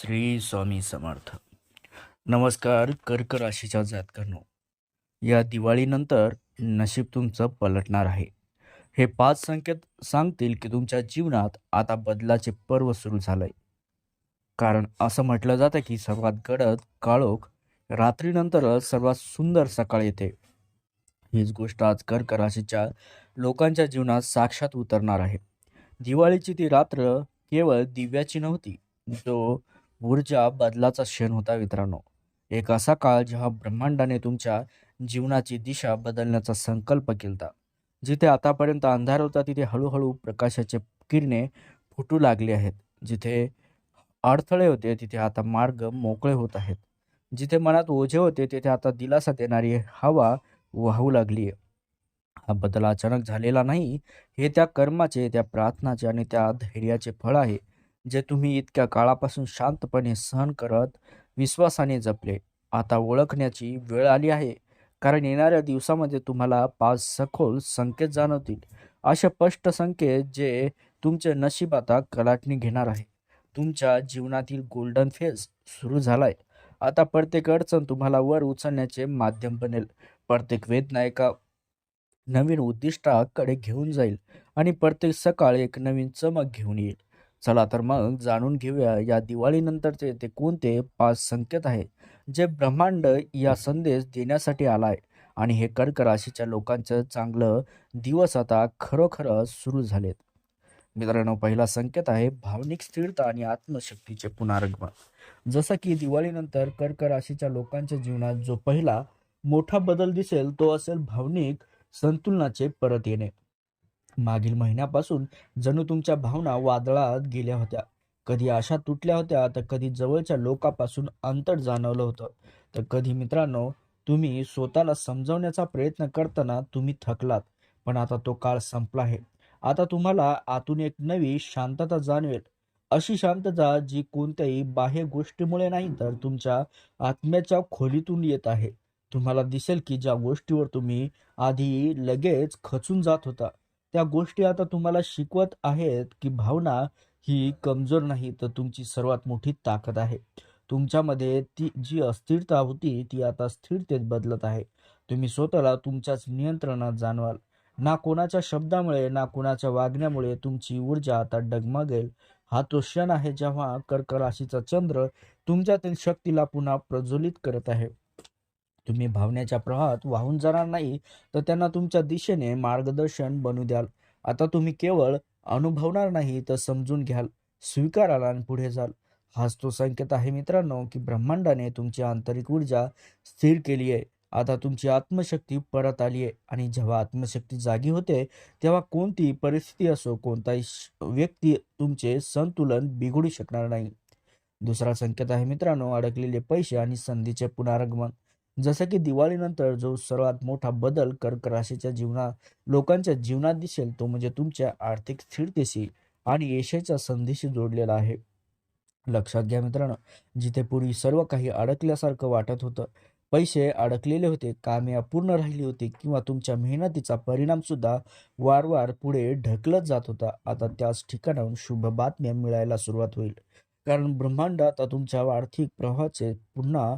श्री स्वामी समर्थ. नमस्कार कर्क राशीच्या जातकांनो. या दिवाळीनंतर नशीब तुमचं पलटणार आहे. हे पाच संकेत सांगतील की तुमच्या जीवनात आता बदलाचे पर्व सुरू झालंय. कारण असं म्हटलं जातं की सर्वात गडद काळोख रात्रीनंतरच सर्वात सुंदर सकाळ येते. हीच गोष्ट आज कर्क राशीच्या लोकांच्या जीवनात साक्षात उतरणार आहे. दिवाळीची ती रात्र केवळ दिव्याची नव्हती जो ऊर्जा बदलाचा क्षण होता मित्रांनो. एक असा काळ जेव्हा ब्रह्मांडाने तुमच्या जीवनाची दिशा बदलण्याचा संकल्प केलता. जिथे आतापर्यंत अंधार होता तिथे हळूहळू प्रकाशाचे किरणे फुटू लागले आहेत. जिथे अडथळे होते तिथे आता मार्ग मोकळे होत आहेत. जिथे मनात ओझे होते तिथे आता दिलासा देणारी हवा वाहू लागली आहे हा बदल अचानक झालेला नाही. हे त्या कर्माचे त्या प्रार्थनाचे आणि त्या धैर्याचे फळ आहे. जे तुम्ही इतक्या काळापासून शांतपणे सहन करत विश्वासाने जपले. आता ओळखण्याची वेळ आली आहे. कारण येणाऱ्या दिवसामध्ये तुम्हाला पाच सखोल संकेत जाणवतील. असे स्पष्ट संकेत जे तुमचे नशीब आता कलाटणी घेणार आहे. तुमच्या जीवनातील गोल्डन फेज सुरू झालाय. आता प्रत्येक अडचण तुम्हाला वर उचलण्याचे माध्यम बनेल. प्रत्येक वेदना एका नवीन उद्दिष्टाकडे घेऊन जाईल आणि प्रत्येक सकाळ एक नवीन चमक घेऊन येईल. चला तर मग जाणून घेऊया या दिवाळीनंतरचे ते कोणते पाच संकेत आहे जे ब्रह्मांड या संदेश देण्यासाठी आलाय. आणि हे कर्क राशीच्या लोकांचं चांगलं दिवस आता खरोखरच सुरू झालेत. मित्रांनो पहिला संकेत आहे भावनिक स्थिरता आणि आत्मशक्तीचे पुनरागमन. जसं की दिवाळीनंतर कर्क राशीच्या लोकांच्या जीवनात जो पहिला मोठा बदल दिसेल तो असेल भावनिक संतुलनाचे परत येणे. मागील महिन्यापासून जणू तुमच्या भावना वादळात गेल्या होत्या. कधी आशा तुटल्या होत्या तर कधी जवळच्या लोकापासून अंतर जाणवलं होतं. तर कधी मित्रांनो तुम्ही स्वतःला समजवण्याचा प्रयत्न करताना तुम्ही थकलात पण आता तो काळ संपला आहे. आता तुम्हाला आतून एक नवी शांतता जाणवेल. अशी शांतता जी कोणत्याही बाह्य गोष्टीमुळे नाही तर तुमच्या आत्म्याच्या खोलीतून येत आहे. तुम्हाला दिसेल की ज्या गोष्टीवर तुम्ही आधी लगेच खचून जात होता त्या गोष्टी आता तुम्हाला शिकवत आहेत की भावना ही कमजोर नाही तर तुमची सर्वात मोठी ताकद आहे. तुमच्यामध्ये ती जी अस्थिरता होती ती आता स्थिरतेत बदलत आहे. तुम्ही स्वतःला तुमच्याच नियंत्रणात जाणवाल. ना कोणाच्या शब्दामुळे ना कोणाच्या वागण्यामुळे तुमची ऊर्जा आता डगमगेल. हा तो क्षण आहे जेव्हा कर्क राशीचा चंद्र तुमच्यातील शक्तीला पुन्हा प्रज्वलित करत आहे. तुम्ही भावनेच्या प्रवाहात वाहून जाणार नाही तर त्यांना तुमच्या दिशेने मार्गदर्शन बनू द्याल. आता तुम्ही केवळ अनुभवणार नाही तर समजून घ्याल स्वीकाराल आणि पुढे जाल. हाच तो संकेत आहे मित्रांनो की ब्रह्मांडाने तुमची आंतरिक ऊर्जा स्थिर केली आहे. आता तुमची आत्मशक्ती परत आली आहे. आणि जेव्हा आत्मशक्ती जागी होते तेव्हा कोणतीही परिस्थिती असो कोणताही व्यक्ती तुमचे संतुलन बिघडू शकणार नाही. दुसरा संकेत आहे मित्रांनो अडकलेले पैसे आणि संधीचे पुनरागमन. जसं की दिवाळीनंतर जो सर्वात मोठा बदल कर्क राशीच्या जीवना लोकांच्या जीवनात दिसेल तो म्हणजे तुमच्या आर्थिक स्थिरतेशी आणि यशाच्या संधीशी जोडलेला आहे. लक्षात घ्या मित्रांनो जिथे पूर्वी सर्व काही अडकल्यासारखं वाटत होतं पैसे अडकलेले होते कामे अपूर्ण राहिली होती किंवा तुमच्या मेहनतीचा परिणाम सुद्धा वारंवार पुढे ढकलत जात होता आता त्याच ठिकाणाहून शुभ बातम्या मिळायला सुरुवात होईल. कारण ब्रह्मांडात तुमच्या आर्थिक प्रवाहाचे पुन्हा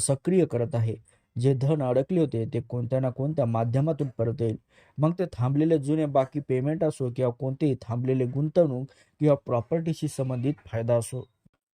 सक्रिय करत आहे. जे धन अडकले होते ते कोणत्या ना कोणत्या माध्यमातून परत येईल. मग ते थांबलेले जुने बाकी पेमेंट असो किंवा कोणतेही थांबलेले गुंतवणूक किंवा प्रॉपर्टीशी संबंधित फायदा असो.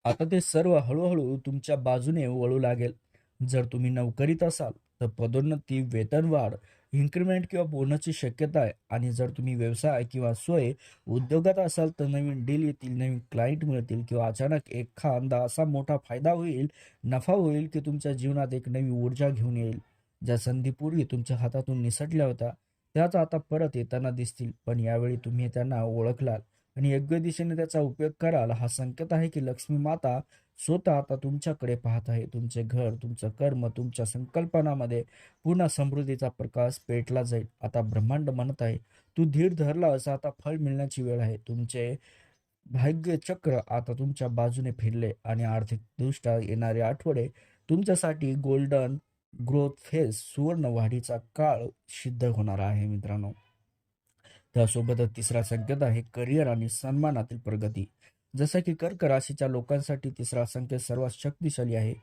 आता ते सर्व हळूहळू तुमच्या बाजूने वळू लागेल. जर तुम्ही नोकरीत असाल तर पदोन्नती वेतनवाढ इन्क्रीमेंट किंवा बोनसची शक्यता आहे. आणि जर तुम्ही व्यवसाय किंवा सोय उद्योगात असाल तर नवीन डील येतील नवीन क्लायंट मिळतील किंवा अचानक एखादा असा मोठा फायदा होईल नफा होईल की तुमच्या जीवनात एक नवी ऊर्जा घेऊन येईल. ज्या संधी पूर्वी तुमच्या हातातून निसटल्या होत्या त्याच आता परत येताना दिसतील. पण यावेळी तुम्ही त्यांना ओळखलाल आणि योग्य दिशेने त्याचा उपयोग कराल हा संकेत आहे की लक्ष्मी माता स्वतः आता तुमच्याकडे पाहत आहे. तुमचे घर तुमचं कर्म तुमच्या संकल्पनामध्ये पुन्हा समृद्धीचा प्रकाश पेटला जाईल. आता ब्रह्मांड म्हणत आहे तू धीर धरला असं आता फळ मिळण्याची वेळ आहे. तुमचे भाग्य चक्र आता तुमच्या बाजूने फिरले आणि आर्थिक दृष्ट्या येणारे आठवडे तुमच्यासाठी गोल्डन ग्रोथ फेज सुवर्ण वाढीचा काळ सिद्ध होणार आहे मित्रांनो. त्यासोबतच तिसरा संकेत आहे करिअर आणि सन्मानातील प्रगती. जसं की कर्क राशीच्या लोकांसाठी तिसरा संकेत सर्वात शक्तिशाली आहे.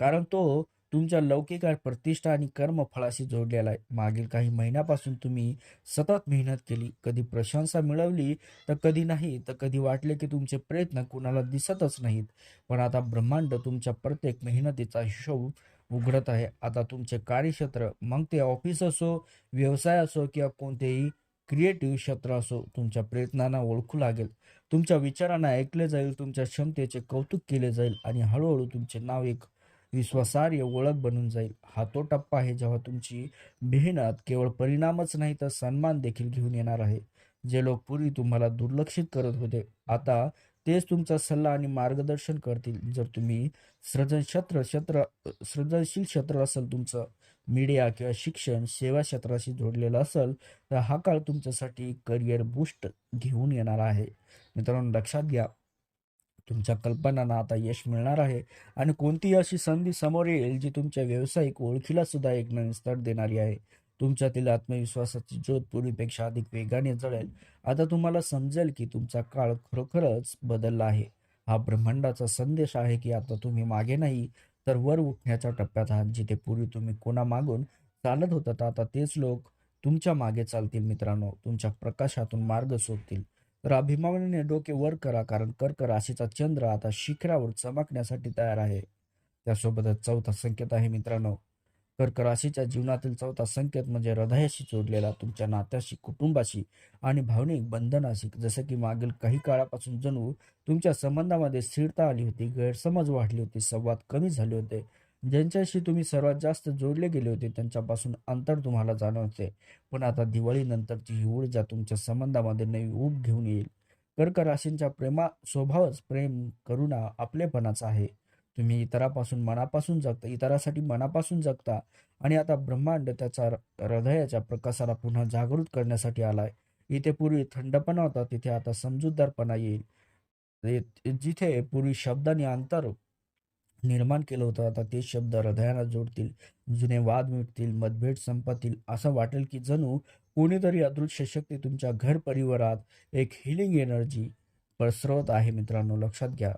कारण तो तुमच्या लौकिक प्रतिष्ठा आणि कर्मफळाशी जोडलेला आहे. मागील काही महिन्यापासून तुम्ही सतत मेहनत केली. कधी प्रशंसा मिळवली तर कधी नाही तर कधी वाटले की तुमचे प्रयत्न कुणाला दिसतच नाहीत. पण आता ब्रह्मांड तुमच्या प्रत्येक मेहनतीचा हिशोब उघडत आहे. आता तुमचे कार्यक्षेत्र मग ते ऑफिस असो व्यवसाय असो किंवा कोणतेही क्रिएटिव्ह क्षेत्र असो तुमच्या प्रयत्नांना ओळखू लागेल. तुमच्या विचारांना ऐकले जाईल तुमच्या क्षमतेचे कौतुक केले जाईल आणि हळूहळू तुमचे नाव एक विश्वासार्ह ओळख बनून जाईल. हा तो टप्पा आहे जेव्हा तुमची मेहनत केवळ परिणामच नाही तर सन्मान देखील घेऊन येणार आहे. जे लोक पूर्वी तुम्हाला दुर्लक्षित करत होते आता तेच तुमचा सल्ला आणि मार्गदर्शन करतील. जर तुम्ही सृजन क्षेत्र क्षेत्र सृजनशील क्षेत्र असेल तुमचं मीडिया किंवा शिक्षण सेवा क्षेत्राशी जोडलेला असेल तर हा काळ तुमच्यासाठी करिअर बूस्ट घेऊन येणार आहे. मित्रांनो लक्षात घ्या. तुमच्या कल्पनांना आता यश मिळणार आहे आणि कोणतीही अशी संधी समोर येईल जी तुमच्या व्यावसायिक ओळखीला सुद्धा एक नवीन स्तर देणारी आहे. तुमच्यातील आत्मविश्वासाची ज्योत पूर्वीपेक्षा अधिक वेगाने जळेल. आता तुम्हाला समजेल की तुमचा काळ खरोखरच बदलला आहे. हा ब्रह्मांडाचा संदेश आहे की आता तुम्ही मागे नाही तर वर उठण्याच्या टप्प्यात आहात जिथे पूर्वी तुम्ही कोणा मागून चालत तर आता तेच लोक तुमच्या मागे चालतील मित्रांनो. तुमच्या प्रकाशातून मार्ग शोधतील. तर अभिमानाने डोके वर करा कारण कर्क राशीचा चंद्र आता शिखरावर चमकण्यासाठी तयार आहे. त्यासोबतच चौथा संकेत आहे मित्रांनो. कर्क राशीच्या जीवनातील चौथा संकेत म्हणजे हृदयाशी जोडलेला तुमच्या नात्याशी कुटुंबाशी आणि भावनिक बंधनाशी. जसं की मागील काही काळापासून जणू तुमच्या संबंधामध्ये स्थिरता आली होती गैरसमज वाढली होती संवाद कमी झाले होते. ज्यांच्याशी तुम्ही सर्वात जास्त जोडले गेले होते त्यांच्यापासून अंतर तुम्हाला जाणवते. पण आता दिवाळीनंतरची ही ऊर्जा तुमच्या संबंधामध्ये नवी ऊब घेऊन येईल. कर्क राशींच्या प्रेमा स्वभावच प्रेम करुणा आपलेपणाचा आहे. तुम्ही इतरापासून मनापासून जगता इतरासाठी मनापासून जगता आणि आता ब्रह्मांड त्याचा हृदयाच्या प्रकाशाला पुन्हा जागृत करण्यासाठी आलाय. इथे पूर्वी थंडपणा होता तिथे आता समजूतदारपणा येईल. जिथे पूर्वी शब्दाने अंतर निर्माण केलं होतं आता ते शब्द हृदयाला जोडतील जुने वाद मिटतील मतभेद संपतील असं वाटेल की जणू कोणीतरी अदृश्य शक्ती तुमच्या घर परिवारात एक हिलिंग एनर्जी पसरवत आहे मित्रांनो लक्षात घ्या.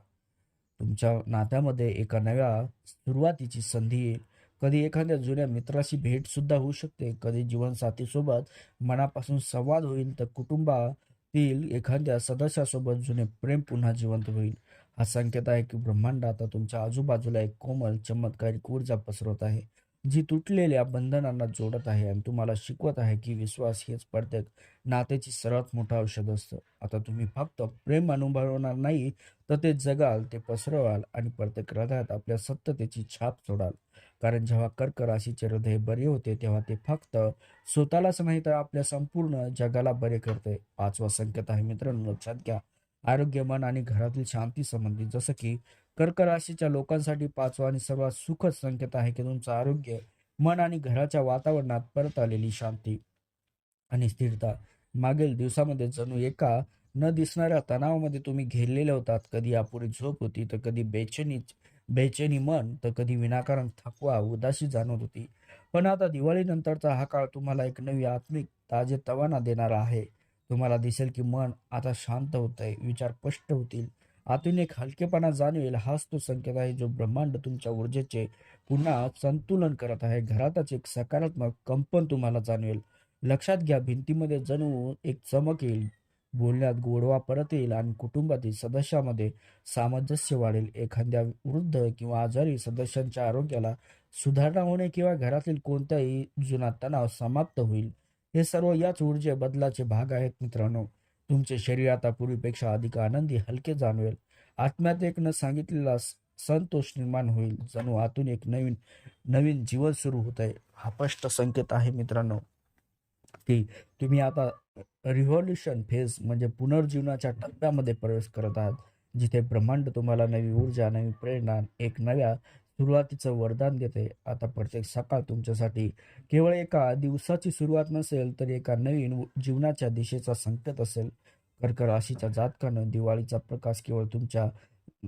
तुमच्या नात्यामध्ये एका नव्या सुरुवातीची संधी येईल. कधी एखाद्या जुन्या मित्राशी भेटसुद्धा होऊ शकते. कधी जीवनसाथीसोबत मनापासून संवाद होईल तर कुटुंबातील एखाद्या सदस्यासोबत जुने प्रेम पुन्हा जिवंत होईल. हा संकेत आहे की ब्रह्मांड आता तुमच्या आजूबाजूला एक कोमल चमत्कारिक ऊर्जा पसरवत आहे. जी तुटलेल्या बंधनांना जोडत आहे आणि तुम्हाला शिकवत आहे की विश्वास हेच प्रत्येक नात्याची सर्वात मोठं औषध असतं. आता तुम्ही फक्त प्रेम अनुभवणार नाही तर ते जगाल ते पसरवाल आणि प्रत्येक हृदयात आपल्या सत्यतेची छाप सोडाल. कारण जेव्हा कर्क राशीचे हृदय बरे होते तेव्हा ते फक्त स्वतःलाच नाही तर आपल्या संपूर्ण जगाला बरे करते. पाचवा संकेत आहे मित्रांनो लक्षात घ्या. आरोग्य मन आणि घरातील शांती संबंधित जसं की कर्क राशीच्या लोकांसाठी पाचवा आणि सर्वात सुखद संकेत आहे की तुमचं आरोग्य मन आणि घराच्या वातावरणात परत आलेली शांती आणि स्थिरता. मागील दिवसामध्ये जणू एका न दिसणाऱ्या तणावामध्ये तुम्ही घेरलेले होतात. कधी अपुरी झोप होती तर कधी बेचैनी बेचैनी मन तर कधी विनाकारण थकवा उदासी जाणवत होती. पण आता दिवाळीनंतरचा हा काळ तुम्हाला एक नवी आत्मिक ताजे तवाना देणारा आहे. तुम्हाला दिसेल की मन आता शांत होत आहे विचार स्पष्ट होतील. आतून एक हलकेपणा जाणवेल हाच तो संकेत आहे जो ब्रह्मांड तुमच्या ऊर्जेचे पुन्हा संतुलन करत आहे. घरातच एक सकारात्मक कंपन तुम्हाला जाणवेल. लक्षात घ्या भिंतीमध्ये जणू एक चमक येईल. बोलण्यात गोडवा परत येईल आणि कुटुंबातील सदस्यामध्ये सामंजस्य वाढेल. एखाद्या वृद्ध किंवा आजारी सदस्यांच्या आरोग्याला सुधारणा होणे किंवा घरातील कोणताही जुना तणाव समाप्त होईल. हे सर्व याच ऊर्जे बदलाचे भाग आहेत मित्रांनो. तुमचे शरीर आता पूर्वीपेक्षा अधिक आनंदी हलके जाणवेल. आत्म्यात एक न सांगितलेला संतोष निर्माण होईल. जणू आतून एक नवीन नवीन जीवन सुरू होत आहे हा स्पष्ट संकेत आहे मित्रांनो की तुम्ही आता रिव्हॉल्युशन फेज म्हणजे पुनर्जीवनाच्या टप्प्यामध्ये प्रवेश करत आहात जिथे ब्रह्मांड तुम्हाला नवी ऊर्जा नवी प्रेरणा एक नव्या सुरुवातीचं वरदान देते आता प्रत्येक सकाळ तुमच्यासाठी केवळ एका दिवसाची सुरुवात नसेल तर एका नवीन जीवनाच्या दिशेचा संकेत असेल. कर्क राशीच्या जातकानं दिवाळीचा प्रकाश केवळ तुमच्या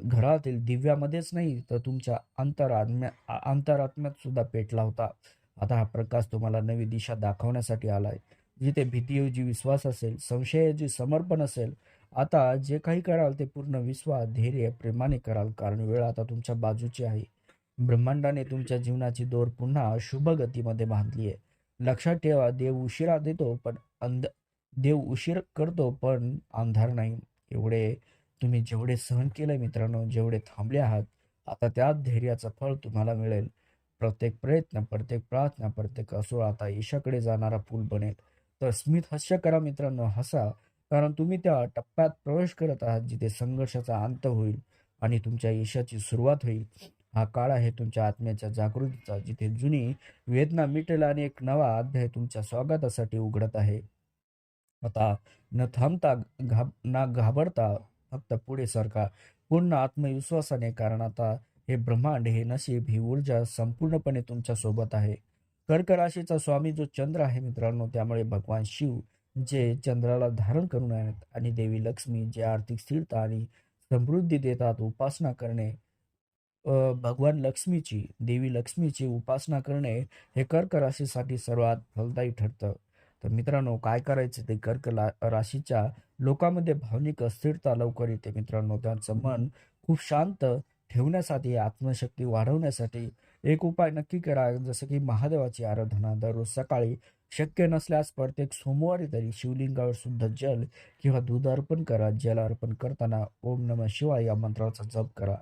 घरातील दिव्यामध्येच नाही तर तुमच्या अंतरात्म्या अंतरात्म्यात सुद्धा पेटला होता. आता हा प्रकाश तुम्हाला नवी दिशा दाखवण्यासाठी आलाय. जिथे भीतीऐवजी विश्वास असेल संशयाऐवजी समर्पण असेल आता जे काही कराल ते पूर्ण विश्वास धैर्य प्रेमाने कराल कारण वेळ आता तुमच्या बाजूची आहे. ब्रह्मांडाने तुमच्या जीवनाची दोर पुन्हा शुभ गतीमध्ये बांधली आहे. लक्षात ठेवा देव उशिरा देतो पण अंध देव उशीर करतो पण अंधार नाही. एवढे तुम्ही जेवढे सहन केले मित्रांनो जेवढे थांबले आहात आता त्या धैर्याचं फळ तुम्हाला मिळेल. प्रत्येक प्रयत्न प्रत्येक प्रार्थना प्रत्येक असो आता ईशाकडे जाणारा पूल बनेल. तर स्मित हास्य करा मित्रांनो हसा कारण तुम्ही त्या टप्प्यात प्रवेश करत आहात जिथे संघर्षाचा अंत होईल आणि तुमच्या यशाची सुरुवात होईल. हा काळ आहे तुमच्या आत्म्याच्या जागृतीचा जिथे जुनी वेदना मिटेल आणि एक नवा अध्याय तुमच्या स्वागतासाठी उघडत आहे. आता न थांबता घाब ना घाबरता फक्त पुढे सरका. पूर्ण आत्मविश्वासाने कारण आता हे ब्रह्मांड हे नशीब ही ऊर्जा संपूर्णपणे तुमच्यासोबत आहे. कर्क राशीचा स्वामी जो चंद्र आहे मित्रांनो त्यामुळे भगवान शिव जे चंद्राला धारण करून आहेत आणि देवी लक्ष्मी जे आर्थिक स्थिरता आणि समृद्धी देतात उपासना करणे भगवान लक्ष्मीची देवी लक्ष्मीची उपासना करणे हे कर्क राशीसाठी सर्वात फलदायी ठरतं. तर मित्रांनो काय करायचं ते कर्क ला राशीच्या लोकांमध्ये भावनिक अस्थिरता लवकर येते मित्रांनो. त्यांचं मन खूप शांत ठेवण्यासाठी आत्मशक्ती वाढवण्यासाठी एक उपाय नक्की करा. जसं की महादेवाची आराधना दररोज सकाळी शक्य नसल्यास प्रत्येक सोमवारी तरी शिवलिंगावर सुद्धा जल किंवा दूध अर्पण करा. जल अर्पण करताना ओम नम शिवाय या मंत्राचा जप करा.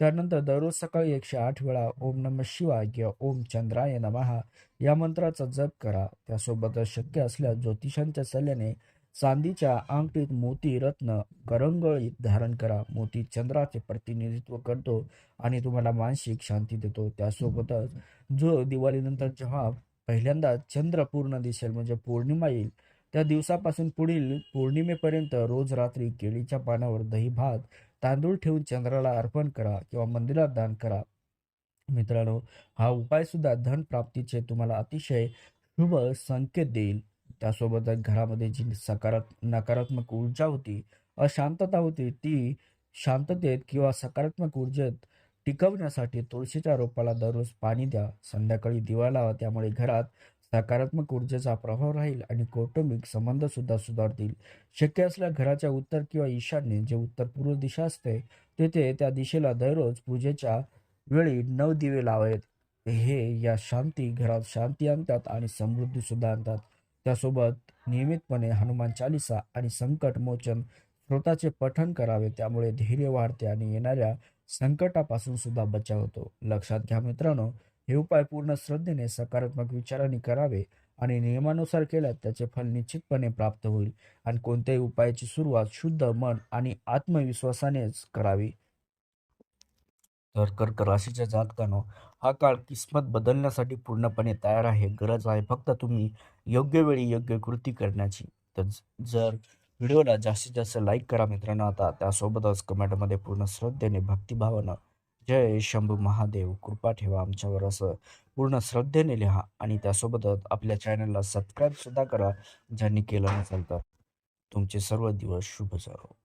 त्यानंतर दररोज सकाळी एकशे आठ वेळा ओम नम शिवाय किंवा ओम चंद्राय नमहा या मंत्राचा जप करा. त्यासोबतच शक्य असल्यास ज्योतिषांच्या सल्ल्याने चांदीच्या अंगठीत मोती रत्न करंगळीत धारण करा. मोती चंद्राचे प्रतिनिधित्व करतो आणि तुम्हाला मानसिक शांती देतो. त्यासोबतच जो दिवाळीनंतर जेव्हा पहिल्यांदा चंद्र पूर्ण दिसेल म्हणजे पौर्णिमा येईल त्या दिवसापासून पुढील पौर्णिमेपर्यंत रोज रात्री केळीच्या पानावर दही भात तांदूळ ठेवून चंद्राला अर्पण करा किंवा मंदिरात दान करा. मित्रांनो हा उपाय सुद्धा धन प्राप्तीचे तुम्हाला अतिशय शुभ संकेत देईल. त्यासोबतच घरामध्ये जी सकारात नकारात्मक ऊर्जा होती अशांतता होती ती शांततेत किंवा सकारात्मक ऊर्जेत टिकवण्यासाठी तुळशीच्या रोपाला दररोज पाणी द्या. संध्याकाळी दिवा लावा त्यामुळे घरात सकारात्मक ऊर्जेचा प्रभाव राहील आणि कौटुंबिक संबंध सुद्धा सुधारतील. शक्य असल्या घराच्या उत्तर किंवा ईशान्य जे उत्तर पूर्व दिशा असते तेथे त्या दिशेला दररोज पूजेच्या वेळी नऊ दिवे लावावेत हे या शांती घरात शांती आणतात आणि समृद्धी सुद्धा आणतात. त्यासोबत नियमितपणे हनुमान चालिसा आणि संकट मोचन स्रोताचे पठण करावे त्यामुळे धैर्य वाढते आणि येणाऱ्या संकटापासून सुद्धा बचाव होतो. लक्षात घ्या मित्रांनो हे उपाय पूर्ण श्रद्धेने सकारात्मक विचारांनी करावे आणि नियमानुसार केल्यास त्याचे फल निश्चितपणे प्राप्त होईल आणि कोणत्याही उपायाची सुरुवात शुद्ध मन आणि आत्मविश्वासानेच करावी. तर कर्क राशीच्या जातकानो हा काळ किस्मत बदलण्यासाठी पूर्णपणे तयार आहे. गरज आहे फक्त तुम्ही योग्य वेळी योग्य कृती करण्याची. तर जर व्हिडिओला जास्तीत जास्त लाईक करा मित्रांनो आता त्यासोबतच कमेंटमध्ये पूर्ण श्रद्धेने भक्तिभावानं जय शंभू महादेव. कृपा ठेवा आमच्यावर असं पूर्ण श्रद्धेने लिहा आणि त्यासोबतच आपल्या चॅनलला सबस्क्राईब सुद्धा करा ज्यांनी केलं नसेल तर. तुमचे सर्व दिवस शुभ जावो